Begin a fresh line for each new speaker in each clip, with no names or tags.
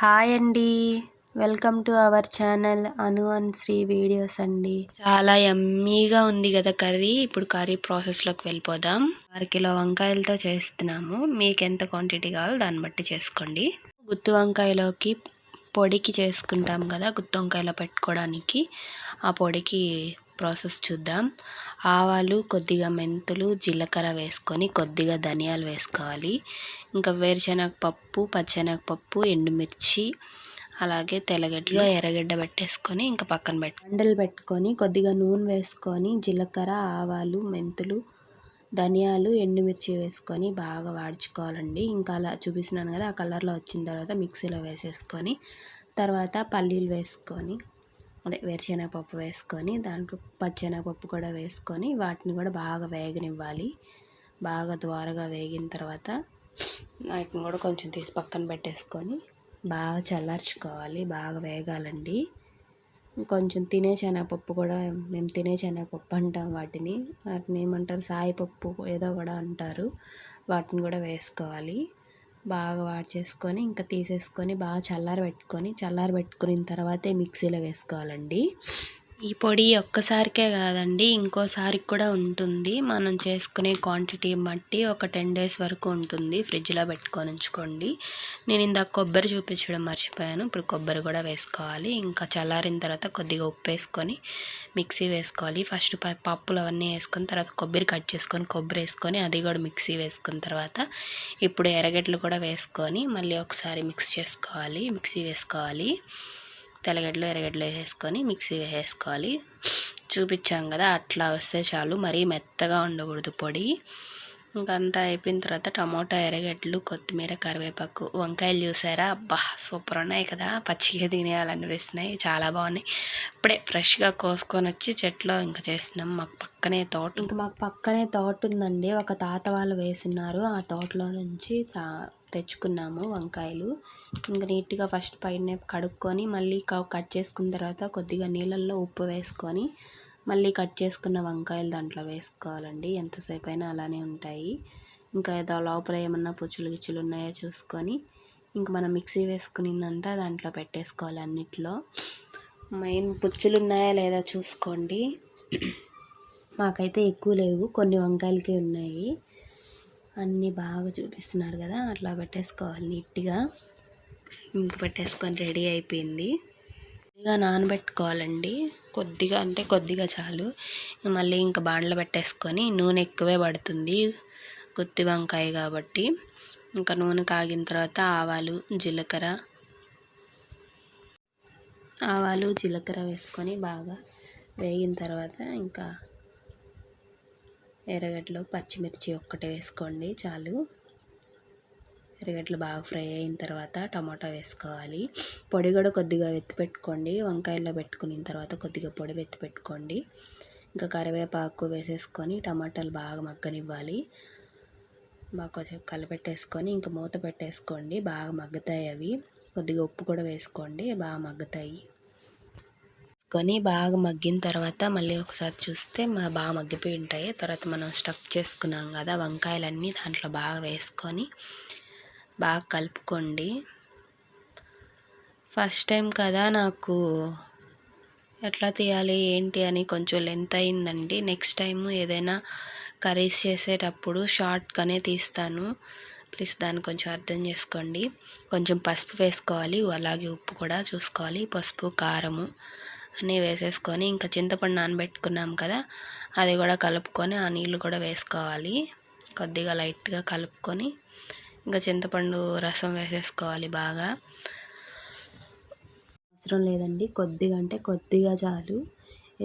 Hi అండి. Welcome to our channel Anu and Sri videos అండి. చాలా ఎమ్మీగా ఉంది కదా కర్రీ. ఇప్పుడు కర్రీ ప్రాసెస్లోకి వెళ్ళిపోదాం. అర కిలో వంకాయలతో చేస్తున్నాము. మీకు ఎంత క్వాంటిటీ కావాలో దాన్ని బట్టి చేసుకోండి. గుత్తి వంకాయలోకి పొడికి చేసుకుంటాం కదా గుత్తి వంకాయలో పెట్టుకోవడానికి. ఆ పొడికి ప్రాసెస్ చూద్దాం. ఆవాలు కొద్దిగా మెంతులు జీలకర్ర వేసుకొని కొద్దిగా ధనియాలు వేసుకోవాలి. ఇంకా వేరుశనగ పప్పు పచ్చెనగపప్పు ఎండుమిర్చి అలాగే తెల్లగడ్డగా ఎర్రగడ్డ పెట్టేసుకొని ఇంకా పక్కన పెట్టు మండలు పెట్టుకొని కొద్దిగా నూనె వేసుకొని జీలకర్ర ఆవాలు మెంతులు ధనియాలు ఎండుమిర్చి వేసుకొని బాగా వాడుచుకోవాలండి ఇంకా అలా చూపిస్తున్నాను కదా ఆ కలర్లో వచ్చిన తర్వాత మిక్సీలో వేసేసుకొని తర్వాత పల్లీలు వేసుకొని అదే వేరుశనగపప్పు వేసుకొని దాంట్లో పచ్చెనగపప్పు కూడా వేసుకొని వాటిని కూడా బాగా వేగనివ్వాలి. బాగా ద్వారగా వేగిన తర్వాత వాటిని కూడా కొంచెం తీసి పక్కన పెట్టేసుకొని బాగా చల్లార్చుకోవాలి. బాగా వేగాలండి. కొంచెం తినే శనగపప్పు కూడా మేము తినే శనగపప్పు అంటాం వాటిని. వాటిని ఏమంటారు? సాయిపప్పు ఏదో కూడా అంటారు. వాటిని కూడా వేసుకోవాలి. బాగా వాడి చేసుకొని ఇంకా తీసేసుకొని బాగా చల్లార పెట్టుకొని చల్లార పెట్టుకున్న తర్వాతే మిక్సీలో వేసుకోవాలండి. ఈ పొడి ఒక్కసారికే కాదండి ఇంకోసారికి కూడా ఉంటుంది. మనం చేసుకునే క్వాంటిటీ బట్టి ఒక టెన్ డేస్ వరకు ఉంటుంది ఫ్రిడ్జ్లో పెట్టుకొని ఉంచుకోండి. నేను ఇందాక కొబ్బరి చూపించడం మర్చిపోయాను. ఇప్పుడు కొబ్బరి కూడా వేసుకోవాలి. ఇంకా చల్లారిన తర్వాత కొద్దిగా ఉప్పు వేసుకొని మిక్సీ వేసుకోవాలి. ఫస్ట్ పప్పులు అవన్నీ వేసుకొని తర్వాత కొబ్బరి కట్ చేసుకొని కొబ్బరి వేసుకొని అది కూడా మిక్సీ వేసుకున్న తర్వాత ఇప్పుడు ఎర్రగడ్డలు కూడా వేసుకొని మళ్ళీ ఒకసారి మిక్స్ చేసుకోవాలి. మిక్సీ వేసుకోవాలి. తెల్లగడ్డలు ఎర్రగడ్డలు వేసేసుకొని మిక్సీ వేసేసుకోవాలి. చూపించాం కదా అట్లా వస్తే చాలు. మరీ మెత్తగా ఉండకూడదు పొడి. ఇంకంతా అయిపోయిన తర్వాత టమాటా ఎర్రగడ్డలు కొత్తిమీర కరివేపాకు వంకాయలు చూసారా? అబ్బా సూపర్ ఉన్నాయి కదా. పచ్చిగా తినేయాలనిపిస్తున్నాయి. చాలా బాగున్నాయి. ఇప్పుడే ఫ్రెష్గా కోసుకొని వచ్చి చెట్లో ఇంకా చేస్తున్నాం. మాకు పక్కనే తోట ఇంకా మాకు పక్కనే తోట ఉందండి. ఒక తాత వాళ్ళు వేసున్నారు ఆ తోటలో నుంచి తెచ్చుకున్నాము వంకాయలు. ఇంకా నీట్గా ఫస్ట్ పైన కడుక్కొని మళ్ళీ కట్ చేసుకున్న తర్వాత కొద్దిగా నీళ్ళల్లో ఉప్పు వేసుకొని మళ్ళీ కట్ చేసుకున్న వంకాయలు దాంట్లో వేసుకోవాలండి. ఎంతసేపు అయినా అలానే ఉంటాయి. ఇంకా ఏదో లోపల ఏమన్నా పుచ్చులు గిచ్చులు ఉన్నాయో చూసుకొని ఇంక మనం మిక్సీ వేసుకునిందంతా దాంట్లో పెట్టేసుకోవాలి అన్నిట్లో. మెయిన్ పుచ్చులు ఉన్నాయా లేదా చూసుకోండి. మాకైతే ఎక్కువ లేవు. కొన్ని వంకాయలకే ఉన్నాయి. అన్నీ బాగా చూపిస్తున్నారు కదా అట్లా పెట్టేసుకోవాలి నీట్గా. ఇంక పెట్టేసుకొని రెడీ అయిపోయింది. కొద్దిగా నానబెట్టుకోవాలండి. కొద్దిగా అంటే కొద్దిగా చాలు. మళ్ళీ ఇంకా బాండ్లో పెట్టేసుకొని నూనె ఎక్కువే పడుతుంది. గుత్తి వంకాయ కాబట్టి. ఇంకా నూనె కాగిన తర్వాత ఆవాలు జీలకర్ర. ఆవాలు జీలకర్ర వేసుకొని బాగా వేగిన తర్వాత ఇంకా ఎర్రగడ్డలు పచ్చిమిర్చి ఒక్కటే వేసుకోండి చాలు. ఎర్రగడ్డలు బాగా ఫ్రై అయిన తర్వాత టమాటా వేసుకోవాలి. పొడి కూడా కొద్దిగా వెత్తి పెట్టుకోండి. వంకాయల్లో పెట్టుకున్న తర్వాత కొద్దిగా పొడి వెత్తి పెట్టుకోండి. ఇంకా కరివేపాకు వేసేసుకొని టమాటాలు బాగా మగ్గనివ్వాలి. బాగా కొంచెం కలిపెట్టేసుకొని ఇంకా మూత పెట్టేసుకోండి. బాగా మగ్గుతాయి అవి. కొద్దిగా ఉప్పు కూడా వేసుకోండి. బాగా మగ్గుతాయి. కొని బాగా మగ్గిన తర్వాత మళ్ళీ ఒకసారి చూస్తే బాగా మగ్గిపోయి ఉంటాయి. తర్వాత మనం స్టఫ్ చేసుకున్నాం కదా వంకాయలన్నీ దాంట్లో బాగా వేసుకొని బాగా కలుపుకోండి. ఫస్ట్ టైం కదా నాకు ఎట్లా తీయాలి ఏంటి అని కొంచెం లెంత్ అయిందండి. నెక్స్ట్ టైం ఏదైనా కర్రీస్ చేసేటప్పుడు షార్ట్గానే తీస్తాను. ప్లీజ్ దాన్ని కొంచెం అర్థం చేసుకోండి. కొంచెం పసుపు వేసుకోవాలి అలాగే ఉప్పు కూడా చూసుకోవాలి. పసుపు కారము అన్నీ వేసేసుకొని ఇంకా చింతపండు నానబెట్టుకున్నాం కదా అది కూడా కలుపుకొని ఆ నీళ్ళు కూడా వేసుకోవాలి. కొద్దిగా లైట్గా కలుపుకొని ఇంకా చింతపండు రసం వేసేసుకోవాలి బాగా. అవసరం లేదండి కొద్దిగా అంటే కొద్దిగా చాలు.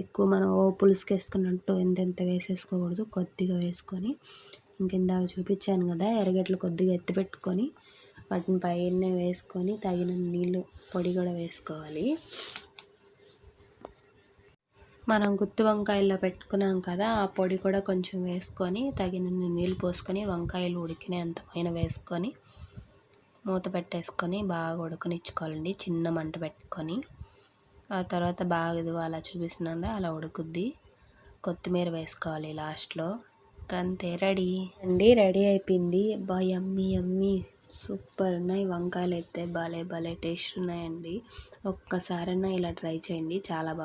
ఎక్కువ మనం ఓ పులుసుకి వేసుకున్నట్టు ఎంతెంత వేసేసుకోకూడదు కొద్దిగా వేసుకొని. ఇంకెందాక చూపించాను కదా ఎర్రగడ్డలు కొద్దిగా ఎత్తి పెట్టుకొని వాటిని పైన వేసుకొని తగిన నీళ్ళు పొడి కూడా వేసుకోవాలి. మనం గుత్తి వంకాయల్లో పెట్టుకున్నాం కదా ఆ పొడి కూడా కొంచెం వేసుకొని తగినన్ని నీళ్ళు పోసుకొని వంకాయలు ఉడికినంత పైన వేసుకొని మూత పెట్టేసుకొని బాగా ఉడకనిచ్చుకోవాలండి. చిన్న మంట పెట్టుకొని. ఆ తర్వాత బాగా ఇదిగో అలా చూపిస్తున్నది అలా ఉడుకుద్ది. కొత్తిమీర వేసుకోవాలి లాస్ట్లో. అంతే రెడీ? అండి రెడీ అయిపోయింది. బా యమ్మీ యమ్మీ. సూపర్ ఉన్నాయి. వంకాయలు అయితే భలే భలే టేస్ట్ ఉన్నాయండి ఒక్కసారైనా ఇలా ట్రై చేయండి చాలా బాగా